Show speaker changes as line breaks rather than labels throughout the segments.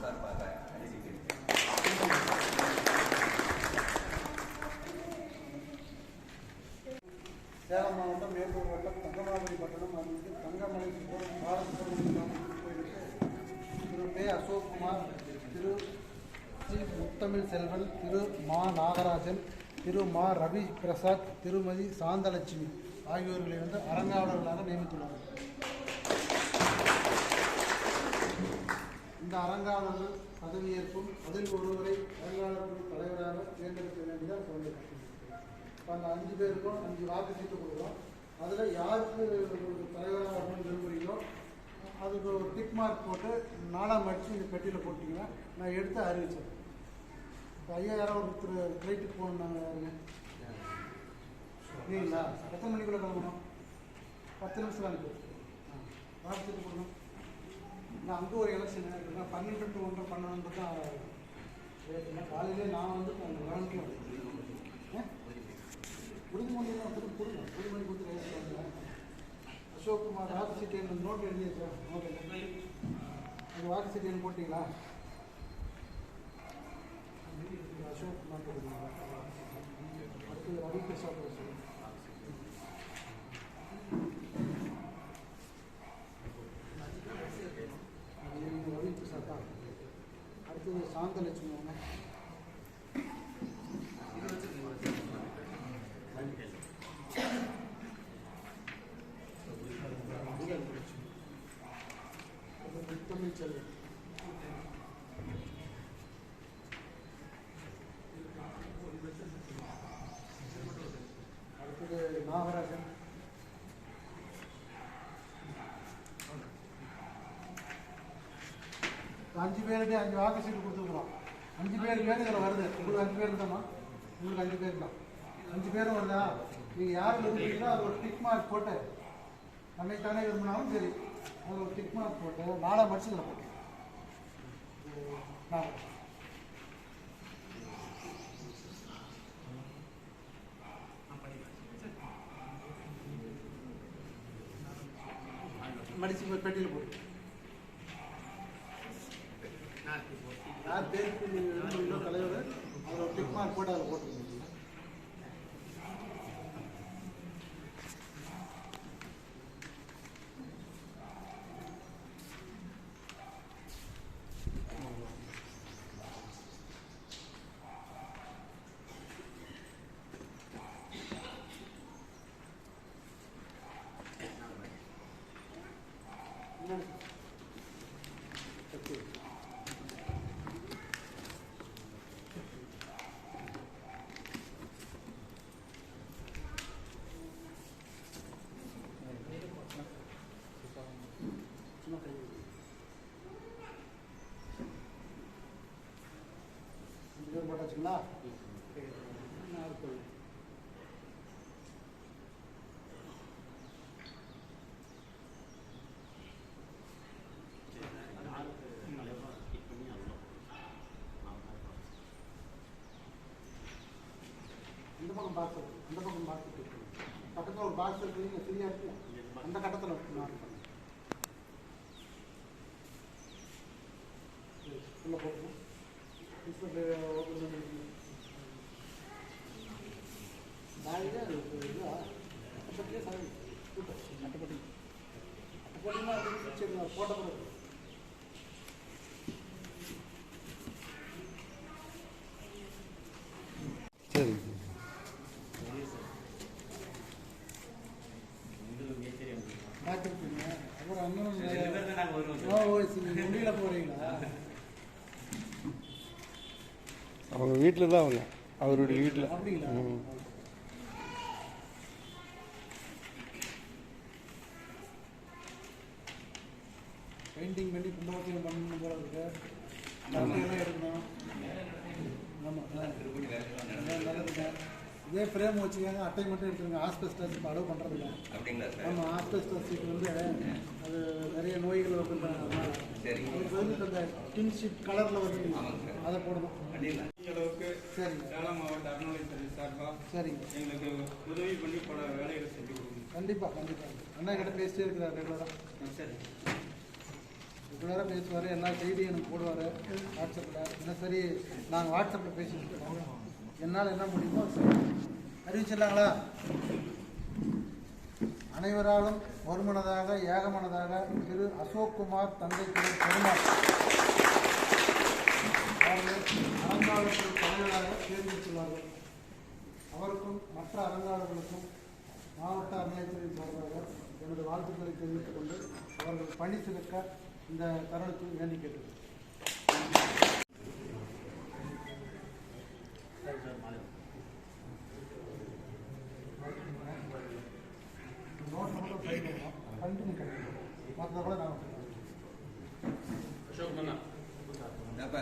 சார்பாக
சேலம் மாவட்டம் மேட்டூர் வட்டம் தங்கமாபுரி பட்டணம் அருள்மிகு தங்கமலை கோயிலுக்கு திரு பே அசோக்குமார் திரு சி. முத்தமிழ் செல்வன் திரு மா. நாகராஜன் திரு மா. ரவி பிரசாத் திருமதி சாந்தலட்சுமி ஆகியோர்களை வந்து அரங்காவலர்களாக நியமித்துள்ளார்கள் இந்த அரங்காவலர்கள் பதவியேற்பும் அதில் ஒருவரை அரங்காவலர்கள் தலைவராக தேர்ந்தெடுக்க வேண்டியதாக சொல்லப்பட்டுள்ளது இப்போ அந்த அஞ்சு பேருக்கும் அஞ்சு வாக்கு சீட்டு கொடுக்குறோம். அதில் யாருக்கு தலைவராக வரணும்னு விரும்புகிறீங்களோ அதுக்கு ஒரு டிக் மார்க் போட்டு நாலாம் அடிச்சு இந்த பெட்டியில் போட்டிங்கன்னா நான் எடுத்து அறிவிச்சேன். இப்போ ஐயா யாரோ ஒருத்தர் ஃப்ளைட்டுக்கு போகணுன்னாங்க யாருங்க? இல்லைங்களா எத்தனை மணிக்குள்ளே கிளம்பணும்? பத்து நிமிஷம் அனுப்பி வாக்கு சீட்டு போடணும். நான் அங்கே ஒரு எலெக்ஷன் இருக்குன்னா பன்னெண்டு டு ஒன்றரை பன்னெண்டு தான் ரேட்டுங்க காலையிலே நான் வந்து லெவன்க்கு உறுதிமொழி திரும்ப கொடுங்க உறுதிமொழி கொடுத்து ரைஸ் பண்ணுறேன் அசோக் குமார் வாக்கு சீட்டு எனக்கு நோட் எழுதி. வச்சேன் ஓகே அந்த வாக்கு சீட்டு எனக்கு போட்டிங்களா? அசோக் குமார் அடுத்தது ரவி பிரசாத் சொல்லுங்கள் அது ரவி பிரசாத் தான் அடுத்தது சாந்தலட்சுமி ஒன்று முத்தமிழ் செல்வன் அடுத்தது நாகராஜன் அஞ்சு பேருக்கு அஞ்சு வாக்கு சீட்டு கொடுத்துருக்குறோம். அஞ்சு பேர் பேர் இதில் வருது. உங்களுக்கு அஞ்சு பேர் தாம்மா உங்களுக்கு அஞ்சு பேர் தான். அஞ்சு பேரும் வருதா? நீங்கள் யார் விரும்புறீங்களோ அது ஒரு டிக் மார்க் போட்டு அன்னைக்கு தானே விரும்பினாலும் சரி அது ஒரு டிக் மார்க் போட்டு நாளை மடிச்சு இதில் போட்டு. மடிச்சு போய் பெட்டியில் போட்டு பேருக்கு தலைவர் அதில் ஒரு டிக் மார்க் போட்டு அதில் போட்டுருங்க அஞ்சு பேர் இந்த பக்கம் பாக்ஸ் இருக்கு. அந்த பக்கம் பாக்ஸ் பக்கத்தில் ஒரு பாக்ஸ் இருக்கு. ஃப்ரீயாக இருக்கு அந்த கட்டத்தில் மார்க் பண்ணுங்க. உள்ள போகணும் போட்ட பிறகு
சரி
இருக்கீங்க அப்புறம் சரி. முடியல போகிறீங்களா
அவங்க வீட்டில் தான் அவங்க. அவருடைய வீட்டில்.
பெயிண்டிங் பண்ணி கும்பகோணத்தில் பண்ணணும் போல இருக்கு. எடுக்கணும். இதே ஃப்ரேம் வச்சுக்கோங்க. அட்டை மட்டும் எடுத்துருங்க ஆஸ்பெஸ்டஸ் இப்போ அலோவ் பண்ணுறதில்ல
அப்படிங்களா சார்?
ஆமாம் ஆஸ்பெஸ்டஸ் சீட் வந்து அது நிறைய நோய்கள் வருதுன்றாங்க
சரி
இந்த டின் ஷீட் கலரில் வந்து. அதை போடணும். சரிங்க.
சேலம் மாவட்ட அறநிலை சர்வீஸ் சார்பாக
சரிங்க.
எங்களுக்கு உதவி பண்ணி பல வேலைகளை செஞ்சு கொடுக்கணும்.
கண்டிப்பாக கண்டிப்பாக அண்ணா கிட்ட பேசிட்டே இருக்கிறார் ரெகுலராக
சரி.
ரெகுலராக பேசுவார் எல்லா செய்தியும் எனக்கு போடுவார் வாட்ஸ்அப்பில் தினசரி நாங்கள் வாட்ஸ்அப்பில் பேசிட்டு இருக்கோம். என்னால் என்ன முடியுமோ. அறிவிச்சிடலாங்களா? அனைவராலும் ஒருமனதாக ஏகமனதாக திரு அசோக் குமார் தந்தை திரு பெருமாள். அவர்கள் அறங்காவலர்கள் தலைவராக தேர்ந்தெடுத்துள்ளார்கள் அவருக்கும் மற்ற அரங்காளர்களுக்கும் மாவட்ட அறநிலையத்துறையின் சார்பாக எனது வாழ்த்துக்களை தெரிவித்துக் கொண்டு அவர்கள் பணி சிறக்க இந்த தருணத்தில் வேண்டி கேட்டுள்ளது நோட் மட்டும் சைன் பண்ணணும் கண்டினியூ பண்ணிக்கணும் மற்ற கூட நான்
ஏப்பா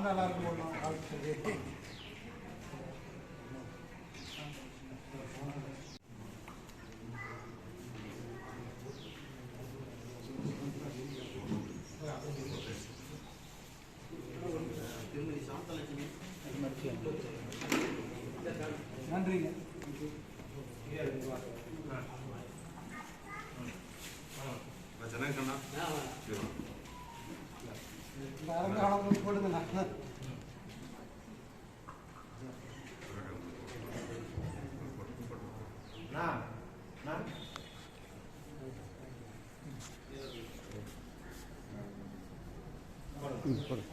நான் தான் எல்லாருக்கும் போடணும் வாழ்த்து நன்றிங்க
ಚೆನ್ನಾಗಿ ಕಣ್ಣ
ம் போடு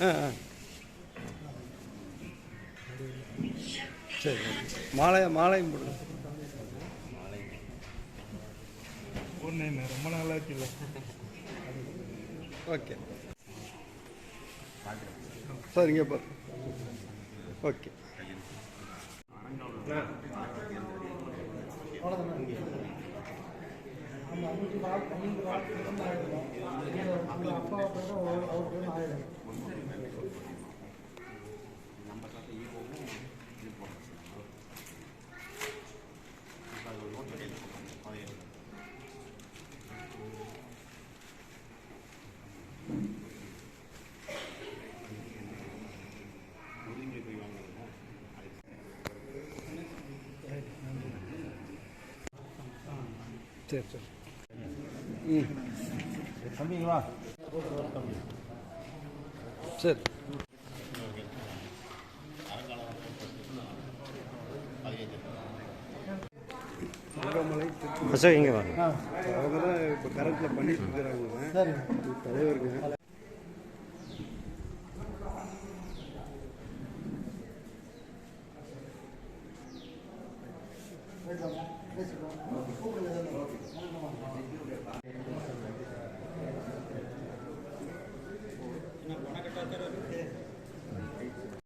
ஆ ஆ சரி மாலை மாலையும் போடுங்க ரொம்ப நல்லா இருக்குல்ல ஓகே. சரிங்க இங்கே ஓகே. சரி சரி ம்
தம்பிங்களா
சரி
அசோக் இங்கே வாங்க
அவங்க தான் இப்போ கரண்ட்டில் பண்ணிட்டு இருக்கிறாங்க தலைவருங்க